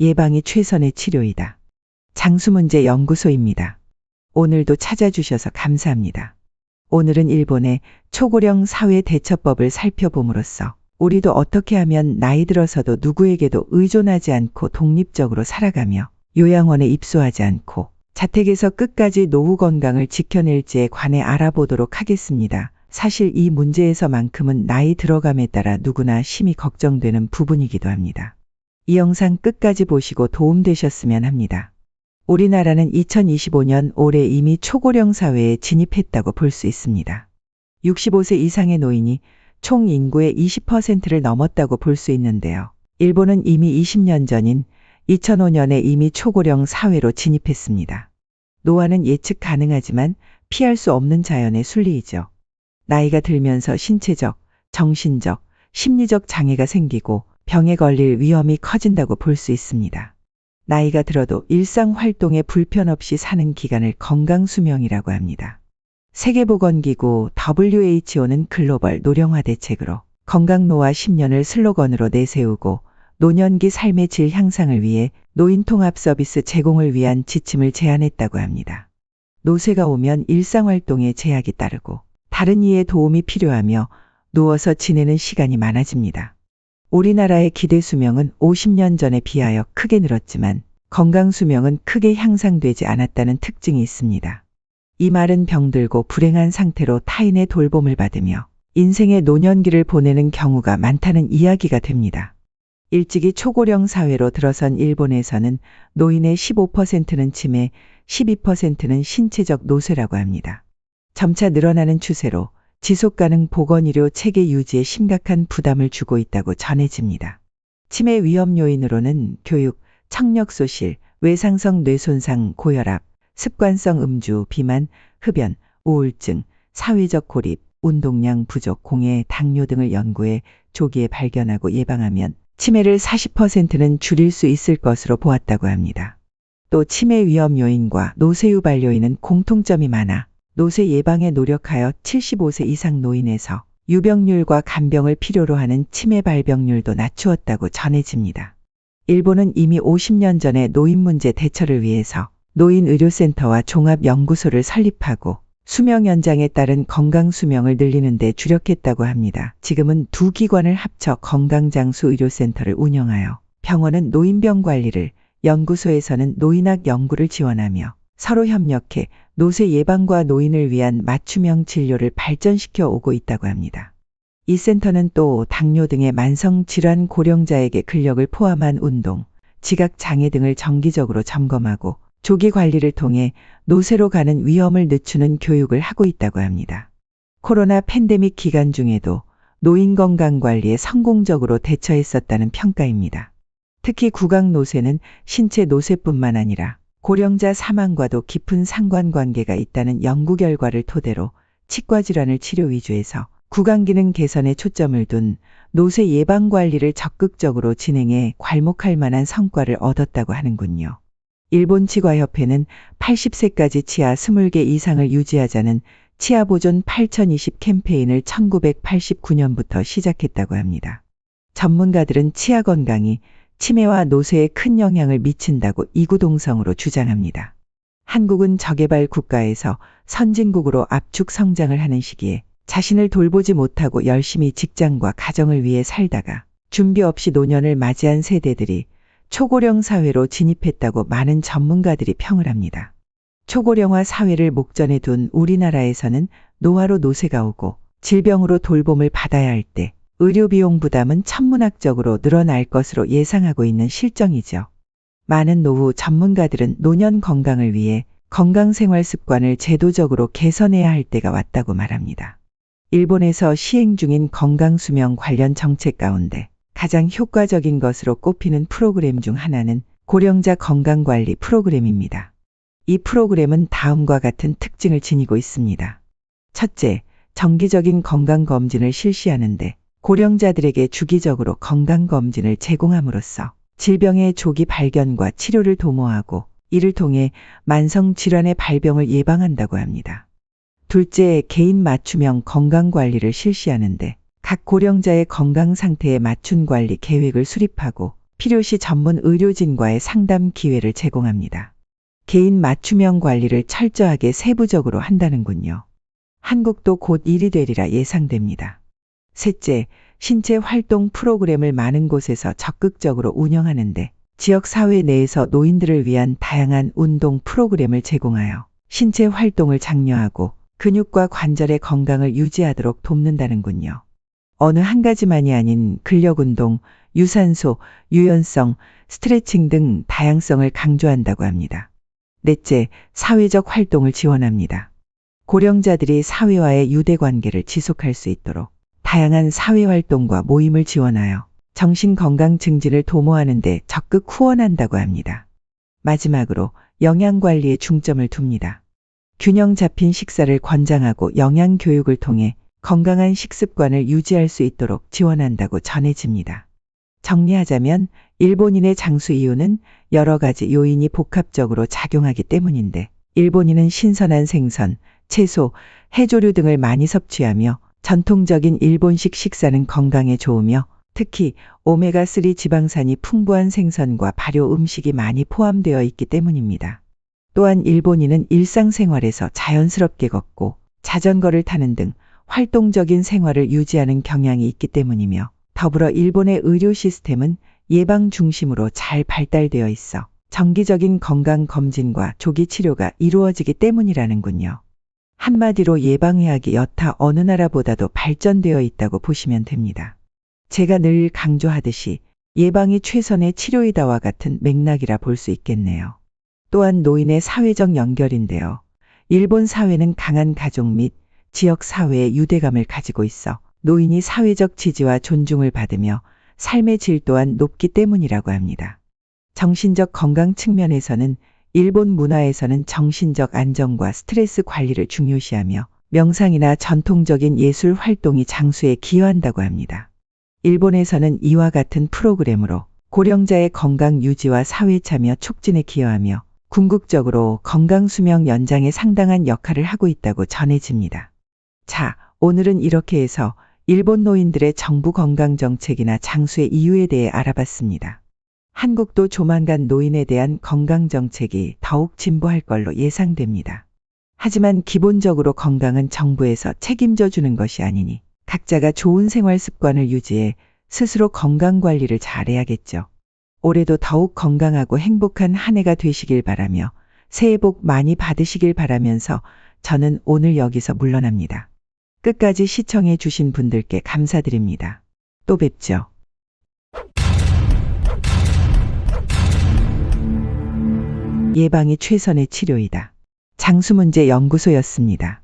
예방이 최선의 치료이다. 장수문제 연구소입니다. 오늘도 찾아주셔서 감사합니다. 오늘은 일본의 초고령 사회 대처법을 살펴봄으로써 우리도 어떻게 하면 나이 들어서도 누구에게도 의존하지 않고 독립적으로 살아가며 요양원에 입소하지 않고 자택에서 끝까지 노후 건강을 지켜낼지에 관해 알아보도록 하겠습니다. 사실 이 문제에서만큼은 나이 들어감에 따라 누구나 심히 걱정되는 부분이기도 합니다. 이 영상 끝까지 보시고 도움되셨으면 합니다. 우리나라는 2025년 올해 이미 초고령 사회에 진입했다고 볼 수 있습니다. 65세 이상의 노인이 총 인구의 20%를 넘었다고 볼 수 있는데요. 일본은 이미 20년 전인 2005년에 이미 초고령 사회로 진입했습니다. 노화는 예측 가능하지만 피할 수 없는 자연의 순리이죠. 나이가 들면서 신체적, 정신적, 심리적 장애가 생기고 병에 걸릴 위험이 커진다고 볼 수 있습니다. 나이가 들어도 일상 활동에 불편 없이 사는 기간을 건강 수명이라고 합니다. 세계보건기구 WHO는 글로벌 노령화 대책으로 건강 노화 10년을 슬로건으로 내세우고 노년기 삶의 질 향상을 위해 노인 통합 서비스 제공을 위한 지침을 제안했다고 합니다. 노쇠가 오면 일상 활동에 제약이 따르고 다른 이의 도움이 필요하며 누워서 지내는 시간이 많아집니다. 우리나라의 기대 수명은 50년 전에 비하여 크게 늘었지만 건강 수명은 크게 향상되지 않았다는 특징이 있습니다. 이 말은 병들고 불행한 상태로 타인의 돌봄을 받으며 인생의 노년기를 보내는 경우가 많다는 이야기가 됩니다. 일찍이 초고령 사회로 들어선 일본에서는 노인의 15%는 치매, 12%는 신체적 노쇠라고 합니다. 점차 늘어나는 추세로 지속 가능 보건의료 체계 유지에 심각한 부담을 주고 있다고 전해집니다. 치매 위험 요인으로는 교육, 청력 소실, 외상성 뇌손상, 고혈압, 습관성 음주, 비만, 흡연, 우울증, 사회적 고립, 운동량 부족, 공해, 당뇨 등을 연구해 조기에 발견하고 예방하면 치매를 40%는 줄일 수 있을 것으로 보았다고 합니다. 또 치매 위험 요인과 노쇠 유발 요인은 공통점이 많아 노쇠 예방에 노력하여 75세 이상 노인에서 유병률과 간병을 필요로 하는 치매 발병률도 낮추었다고 전해집니다. 일본은 이미 50년 전에 노인 문제 대처를 위해서 노인 의료센터와 종합연구소를 설립하고 수명 연장에 따른 건강 수명을 늘리는 데 주력했다고 합니다. 지금은 두 기관을 합쳐 건강장수 의료센터를 운영하여 병원은 노인병 관리를, 연구소에서는 노인학 연구를 지원하며 서로 협력해 노쇠 예방과 노인을 위한 맞춤형 진료를 발전시켜 오고 있다고 합니다. 이 센터는 또 당뇨 등의 만성 질환 고령자에게 근력을 포함한 운동, 지각 장애 등을 정기적으로 점검하고 조기 관리를 통해 노쇠로 가는 위험을 늦추는 교육을 하고 있다고 합니다. 코로나 팬데믹 기간 중에도 노인 건강 관리에 성공적으로 대처했었다는 평가입니다. 특히 구강 노쇠는 신체 노쇠뿐만 아니라 고령자 사망과도 깊은 상관관계가 있다는 연구 결과를 토대로 치과 질환을 치료 위주에서 구강 기능 개선에 초점을 둔 노쇠 예방 관리를 적극적으로 진행해 괄목할 만한 성과를 얻었다고 하는군요. 일본 치과협회는 80세까지 치아 20개 이상을 유지하자는 치아 보존 8020 캠페인을 1989년부터 시작했다고 합니다. 전문가들은 치아 건강이 치매와 노쇠에 큰 영향을 미친다고 이구동성으로 주장합니다. 한국은 저개발 국가에서 선진국으로 압축 성장을 하는 시기에 자신을 돌보지 못하고 열심히 직장과 가정을 위해 살다가 준비 없이 노년을 맞이한 세대들이 초고령 사회로 진입했다고 많은 전문가들이 평을 합니다. 초고령화 사회를 목전에 둔 우리나라에서는 노화로 노쇠가 오고 질병으로 돌봄을 받아야 할 때 의료비용 부담은 천문학적으로 늘어날 것으로 예상하고 있는 실정이죠. 많은 노후 전문가들은 노년 건강을 위해 건강생활 습관을 제도적으로 개선해야 할 때가 왔다고 말합니다. 일본에서 시행 중인 건강수명 관련 정책 가운데 가장 효과적인 것으로 꼽히는 프로그램 중 하나는 고령자 건강관리 프로그램입니다. 이 프로그램은 다음과 같은 특징을 지니고 있습니다. 첫째, 정기적인 건강검진을 실시하는데 고령자들에게 주기적으로 건강검진을 제공함으로써 질병의 조기 발견과 치료를 도모하고 이를 통해 만성 질환의 발병을 예방한다고 합니다. 둘째, 개인 맞춤형 건강관리를 실시하는데 각 고령자의 건강 상태에 맞춘 관리 계획을 수립하고 필요시 전문 의료진과의 상담 기회를 제공합니다. 개인 맞춤형 관리를 철저하게 세부적으로 한다는군요. 한국도 곧 일이 되리라 예상됩니다. 셋째, 신체 활동 프로그램을 많은 곳에서 적극적으로 운영하는데 지역 사회 내에서 노인들을 위한 다양한 운동 프로그램을 제공하여 신체 활동을 장려하고 근육과 관절의 건강을 유지하도록 돕는다는군요. 어느 한 가지만이 아닌 근력 운동, 유산소, 유연성, 스트레칭 등 다양성을 강조한다고 합니다. 넷째, 사회적 활동을 지원합니다. 고령자들이 사회와의 유대 관계를 지속할 수 있도록 다양한 사회 활동과 모임을 지원하여 정신 건강 증진을 도모하는 데 적극 후원한다고 합니다. 마지막으로 영양 관리에 중점을 둡니다. 균형 잡힌 식사를 권장하고 영양 교육을 통해 건강한 식습관을 유지할 수 있도록 지원한다고 전해집니다. 정리하자면 일본인의 장수 이유는 여러 가지 요인이 복합적으로 작용하기 때문인데 일본인은 신선한 생선, 채소, 해조류 등을 많이 섭취하며 전통적인 일본식 식사는 건강에 좋으며 특히 오메가3 지방산이 풍부한 생선과 발효 음식이 많이 포함되어 있기 때문입니다. 또한 일본인은 일상생활에서 자연스럽게 걷고 자전거를 타는 등 활동적인 생활을 유지하는 경향이 있기 때문이며 더불어 일본의 의료 시스템은 예방 중심으로 잘 발달되어 있어 정기적인 건강 검진과 조기 치료가 이루어지기 때문이라는군요. 한마디로 예방의학이 여타 어느 나라보다도 발전되어 있다고 보시면 됩니다. 제가 늘 강조하듯이 예방이 최선의 치료이다와 같은 맥락이라 볼 수 있겠네요. 또한 노인의 사회적 연결인데요. 일본 사회는 강한 가족 및 지역 사회의 유대감을 가지고 있어 노인이 사회적 지지와 존중을 받으며 삶의 질 또한 높기 때문이라고 합니다. 정신적 건강 측면에서는 일본 문화에서는 정신적 안정과 스트레스 관리를 중요시하며 명상이나 전통적인 예술 활동이 장수에 기여한다고 합니다. 일본에서는 이와 같은 프로그램으로 고령자의 건강 유지와 사회 참여 촉진에 기여하며 궁극적으로 건강 수명 연장에 상당한 역할을 하고 있다고 전해집니다. 자, 오늘은 이렇게 해서 일본 노인들의 정부 건강 정책이나 장수의 이유에 대해 알아봤습니다. 한국도 조만간 노인에 대한 건강 정책이 더욱 진보할 걸로 예상됩니다. 하지만 기본적으로 건강은 정부에서 책임져 주는 것이 아니니 각자가 좋은 생활 습관을 유지해 스스로 건강 관리를 잘해야겠죠. 올해도 더욱 건강하고 행복한 한 해가 되시길 바라며 새해 복 많이 받으시길 바라면서 저는 오늘 여기서 물러납니다. 끝까지 시청해 주신 분들께 감사드립니다. 또 뵙죠. 예방이 최선의 치료이다. 장수문제 연구소였습니다.